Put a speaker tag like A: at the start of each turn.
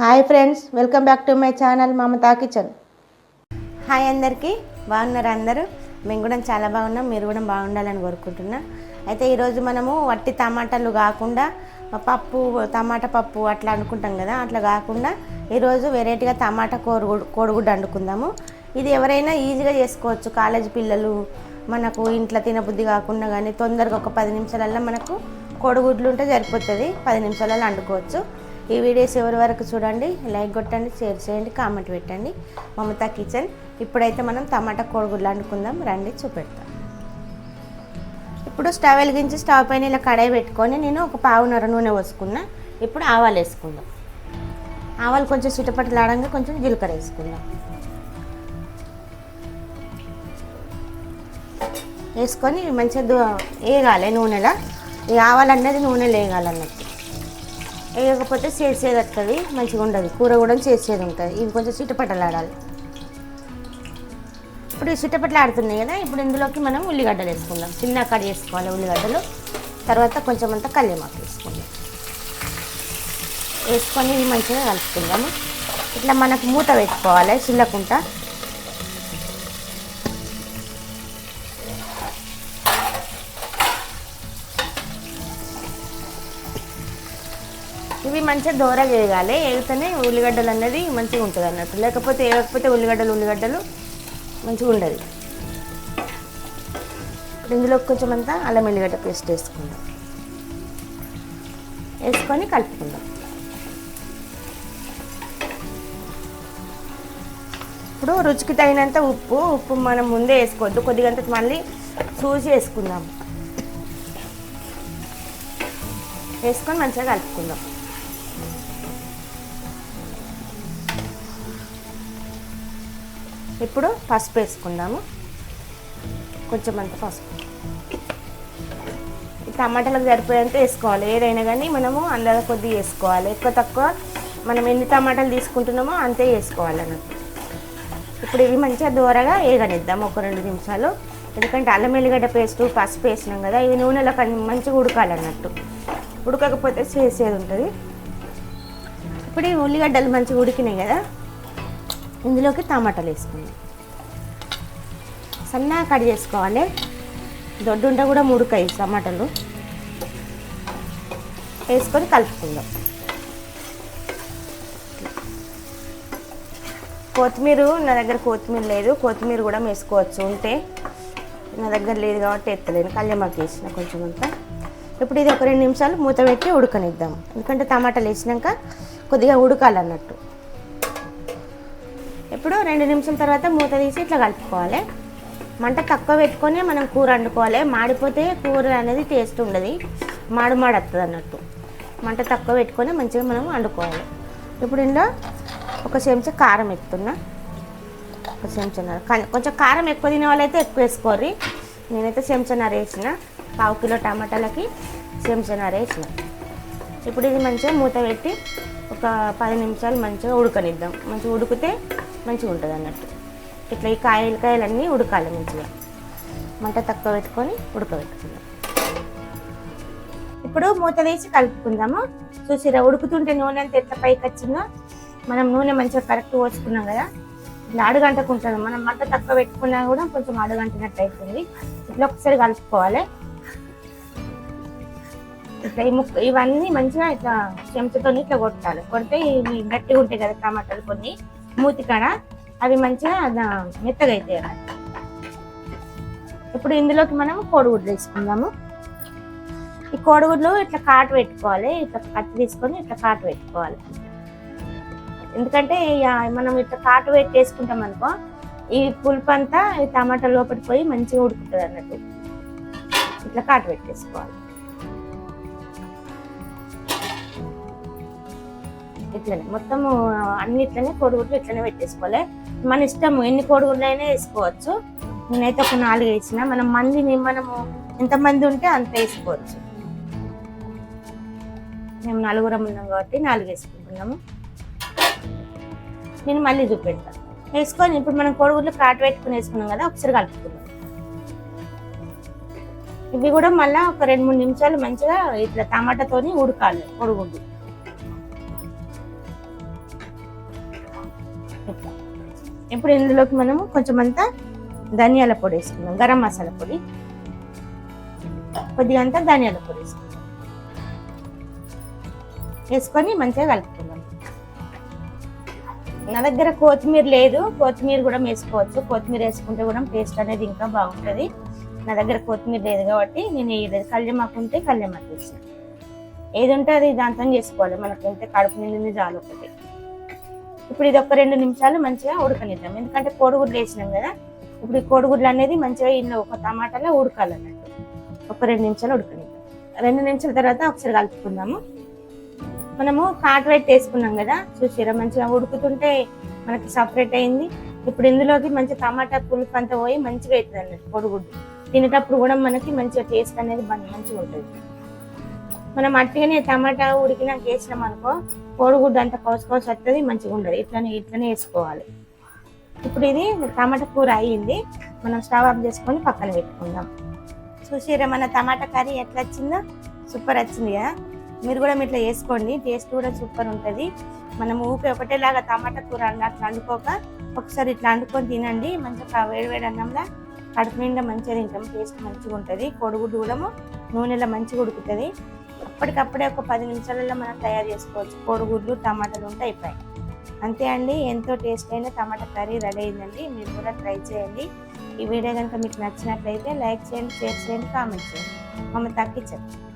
A: Hi friends welcome back to my channel Mamata kitchen.
B: Hi అందరికీ బాగున్నారు అందరూ? మేము కూడా చాలా బాగున్నాం మీరు కూడా బాగుండాలని కోరుకుంటున్నా. అయితే ఈరోజు మనము వట్టి టమాటాలు కాకుండా పప్పు టమాటా పప్పు అట్లా అనుకుంటాం కదా అట్లా కాకుండా ఈరోజు వెరైటీగా టమాటా కోడిగుడ్డు కోడిగుడ్డు వండుకుందాము. ఇది ఎవరైనా ఈజీగా చేసుకోవచ్చు కాలేజ్ పిల్లలు మనకు ఇంట్లో తినబుద్ధి కాకుండా కానీ తొందరగా ఒక పది నిమిషాలల్లో మనకు కోడిగుడ్లు ఉంటే సరిపోతుంది పది నిమిషాలలో వండుకోవచ్చు. ఈ వీడియోస్ ఎవరి వరకు చూడండి లైక్ కొట్టండి షేర్ చేయండి కామెంట్ పెట్టండి. మమతా కిచెన్. ఇప్పుడైతే మనం టమాటా కోడిగుడ్లు వండుకుందాం. రండి చూపెడతాం. ఇప్పుడు స్టవ్ వెలిగించి స్టవ్ పైన ఇలా కడాయి పెట్టుకొని నేను ఒక పావున్నర నూనె పోసుకున్నా. ఇప్పుడు ఆవాలు వేసుకుందాం. ఆవాలు కొంచెం చిటపటలాడంగా కొంచెం జీలకర్ర వేసుకుందాం. వేసుకొని మంచిగా దు వేగాలి నూనెలో. ఈ ఆవాలు అనేది నూనెలో వేగాలన్నట్టు వేయకపోతే చేసేది వస్తుంది మంచిగా ఉండదు. కూర కూడా చేసేది ఉంటుంది. ఇవి కొంచెం చిటపటలాడాలి ఇప్పుడు చిట్టపట్టలు ఆడుతున్నాయి కదా ఇప్పుడు ఇందులోకి మనం ఉల్లిగడ్డలు వేసుకుందాం. చిన్న కట్ చేసుకోవాలి ఉల్లిగడ్డలు. తర్వాత కొంచెం అంతా కల్లేమాకు వేసుకుందాం. వేసుకొని ఇవి మంచిగా కలుపుకుందాము. ఇట్లా మనకు మూత పెట్టుకోవాలి చిల్లకుండా ఇవి మంచిగా దోరగా వేయాలి వేగితేనే ఉల్లిగడ్డలు అనేది మంచిగా ఉంటుంది అన్నట్టు. లేకపోతే వేయకపోతే ఉల్లిగడ్డలు ఉల్లిగడ్డలు మంచిగా ఉండదు. ఇప్పుడు ఇందులో కొంచెం అంతా అల్లం ఎల్లిగడ్డ పేస్ట్ వేసుకుందాం. వేసుకొని కలుపుకుందాం. ఇప్పుడు రుచికి తగినంత ఉప్పు ఉప్పు మనం ముందే వేసుకోవద్దు. కొద్దిగంత మళ్ళీ చూసి వేసుకుందాం. వేసుకొని మంచిగా కలుపుకుందాం. ఇప్పుడు పసుపు వేసుకుందాము. కొంచెం అంత పసుపు. టమాటాలకు సరిపోయేంత వేసుకోవాలి. ఏదైనా కానీ మనము అందర కొద్ది వేసుకోవాలి. ఎక్కువ తక్కువ మనం ఎన్ని టమాటాలు తీసుకుంటున్నామో అంతే వేసుకోవాలి అన్నట్టు. ఇప్పుడు ఇవి మంచిగా దూరగా వేగనిద్దాం ఒక రెండు నిమిషాలు. ఎందుకంటే అల్లం ఎల్లిగడ్డ పేస్ట్ పసుపు వేసినాం కదా ఇవి నూనెలో కన్- మంచిగా ఉడకాలన్నట్టు ఉడకకపోతే చేసేది ఉంటుంది. ఇప్పుడు ఈ ఉల్లిగడ్డలు మంచిగా ఉడికినాయి కదా ఇందులోకి టమాటాలు వేసుకుందాం. సన్నగా కట్ చేసుకోవాలి. దొడ్డుంట కూడా ముడకాయి టమాటాలు వేసుకొని కలుపుకుందాం. కొత్తిమీర నా దగ్గర కొత్తిమీర లేదు. కొత్తిమీర కూడా వేసుకోవచ్చు. ఉంటే నా దగ్గర లేదు కాబట్టి ఎత్తలేను. కళ్యమాకి వేసిన కొంచెం అంతా. ఇప్పుడు ఇది ఒక రెండు నిమిషాలు మూత పెట్టి ఉడకనిద్దాం. ఎందుకంటే టమాటాలు వేసినాక కొద్దిగా ఉడకాలన్నట్టు. ఇప్పుడు రెండు నిమిషాల తర్వాత మూత తీసి ఇట్లా కలుపుకోవాలి. మంట తక్కువ పెట్టుకొని మనం కూర వండుకోవాలి. మాడిపోతే కూర అనేది టేస్ట్ ఉండదు. మాడు మాడు వస్తుంది అన్నట్టు. మంట తక్కువ పెట్టుకొని మంచిగా మనం వండుకోవాలి. ఇప్పుడు ఇందులో ఒక చెంచా కారం ఎత్తున్నా. ఒక చెంచాన్నర. కొంచెం కారం ఎక్కువ తినే వాళ్ళైతే ఎక్కువ వేసుకోర్రి. నేనైతే చెంచా వేసిన. పావు కిలో టమాటాలకి చెంచాన్నర వేసిన. ఇప్పుడు ఇది మంచిగా మూత పెట్టి ఒక పది నిమిషాలు మంచిగా ఉడకనిద్దాం. మంచిగా ఉడికితే మంచిగా ఉంటుంది అన్నట్టు. ఇట్లా ఈ కాయలు కాయలన్నీ ఉడకాలి మంచిగా. మంట తక్కువ పెట్టుకొని ఉడకబెట్టుకుందాం. ఇప్పుడు మూత వేసి కలుపుకుందాము. చూసిరా ఉడుకుతుంటే నూనె అంతా ఎట్లా పైకి వచ్చిందో? మనం నూనె మంచిగా కరెక్ట్ పోసుకున్నాం కదా? ఇట్లా అడుగంటకుంటుంది మనం మంట తక్కువ పెట్టుకున్నా కూడా కొంచెం అడుగంటినట్టు అవుతుంది ఇట్లా ఒకసారి కలుపుకోవాలి. ఇట్లా ఈ ముక్క ఇవన్నీ మంచిగా ఇట్లా చెంచతో ఇట్లా కొట్టాలి. కొడితే ఇవి గట్టిగా ఉంటాయి కదా టమాటాలు కొన్ని. మూతి కాడ అవి మంచిగా మెత్తగా అవుతాయి ఇప్పుడు ఇందులోకి మనం కోడిగుడ్లు వేసుకుందాము ఈ కోడిగుడ్లు ఇట్లా కాటు పెట్టుకోవాలి ఇట్లా కత్తి తీసుకొని ఇట్లా కాటు పెట్టుకోవాలి. ఎందుకంటే ఇక మనం ఇట్లా కాటు పెట్టి వేసుకుంటాం అనుకో ఈ పులుపు అంతా ఈ టమాటా లోపలికి పోయి మంచిగా ఉడుకుతుంది అన్నట్టు ఇట్లా కాటు పెట్టేసుకోవాలి. ఇట్లనే. మొత్తము అన్ని ఇట్లనే కోడిగుడ్లు ఇట్లనే పెట్టేసుకోవాలి. మన ఇష్టం ఎన్ని కోడిగుడ్లు అయినా వేసుకోవచ్చు. నేనైతే ఒక నాలుగు వేసిన. మనం మందిని మనము ఎంతమంది ఉంటే అంత వేసుకోవచ్చు. మేము నలుగురం ఉన్నాం కాబట్టి నాలుగు వేసుకుంటున్నాము. నేను మళ్ళీ చూపెడతాను వేసుకొని ఇప్పుడు మనం కోడిగుడ్లు కాటు పెట్టుకుని వేసుకున్నాం కదా ఒకసారి కలుపుకున్నాం ఇవి కూడా మళ్ళీ ఒక రెండు మూడు నిమిషాలు మంచిగా ఇట్లా టమాటాతోని ఉడకాలి కోడిగుడ్డు ఇప్పుడు ఇందులోకి మనము కొంచెం అంతా ధనియాల పొడి వేసుకుందాం గరం మసాలా పొడి. కొద్దిగా అంతా ధనియాల పొడి వేసుకుందాం. వేసుకొని మంచిగా కలుపుకుందాం. నా దగ్గర కొత్తిమీర లేదు కొత్తిమీర కూడా వేసుకోవచ్చు. కొత్తిమీర వేసుకుంటే కూడా టేస్ట్ అనేది ఇంకా బాగుంటుంది. నా దగ్గర కొత్తిమీర లేదు కాబట్టి నేను వేయలేదు కళ్యమాకు ఉంటే కళ్యమాకు వేసాను ఏది ఉంటే అది దాంతో చేసుకోవాలి. మనకు ఉంటే కడుపు నిండింది చాలు ఒకటి. ఇప్పుడు ఇది ఒక రెండు నిమిషాలు మంచిగా ఉడకనిద్దాం. ఎందుకంటే కోడిగుడ్లు వేసినాం కదా ఇప్పుడు ఈ కోడిగుడ్లు అనేది మంచిగా ఇందులో ఒక టమాటాలో ఉడకాలన్నట్టు. ఒక రెండు నిమిషాలు ఉడకనిద్దాం. రెండు నిమిషాల తర్వాత ఒకసారి కలుపుకుందాము. మనము కాట్ వైట్ వేసుకున్నాం కదా చూసారా మంచిగా ఉడుకుతుంటే మనకి సపరేట్ అయింది. ఇప్పుడు ఇందులోకి మంచి టమాటా పులుపు అంతా పోయి మంచిగా అవుతుంది అన్నట్టు కోడిగుడ్డు. తినేటప్పుడు కూడా మనకి మంచిగా టేస్ట్ అనేది మంచిగా ఉంటుంది. మనం అట్టిగానే టమాటా ఉడికినాక వేసినాం అనుకో కోడిగుడ్డు అంత కోసు వస్తుంది మంచిగా ఉండదు. ఇట్లనే ఇట్లనే వేసుకోవాలి. ఇప్పుడు ఇది టమాటా కూర అయ్యింది. మనం స్టవ్ ఆఫ్ చేసుకొని పక్కన పెట్టుకుందాం. చూసిరా మన టమాటా కర్రీ ఎట్లా వచ్చిందో? సూపర్ వచ్చింది కదా? మీరు కూడా ఇట్లా వేసుకోండి. టేస్ట్ కూడా సూపర్ ఉంటుంది. మనం ఊపి ఒకటేలాగా టమాటా కూర అన్న అట్లా వండుకోక ఒకసారి ఇట్లా వండుకొని తినండి. మంచిగా వేడి వేడి అన్నంలో కడుపు నిండా మంచిగా తింటాం. టేస్ట్ మంచిగా ఉంటుంది. కోడిగుడ్డు కూడా నూనెలో మంచిగా ఉడుకుతుంది. అప్పటికప్పుడే ఒక పది నిమిషాలలో మనం తయారు చేసుకోవచ్చు. కోడిగుడ్లు టమాటాలు ఉంటే అయిపోయాయి. అంతే అండి. ఎంతో టేస్ట్ అయిన టమాటా కర్రీ రెడీ అయిందండి. మీరు కూడా ట్రై చేయండి. ఈ వీడియో కనుక మీకు నచ్చినట్లయితే లైక్ చేయండి షేర్ చేయండి కామెంట్ చేయండి. మమ్మల్ని తగ్గించండి.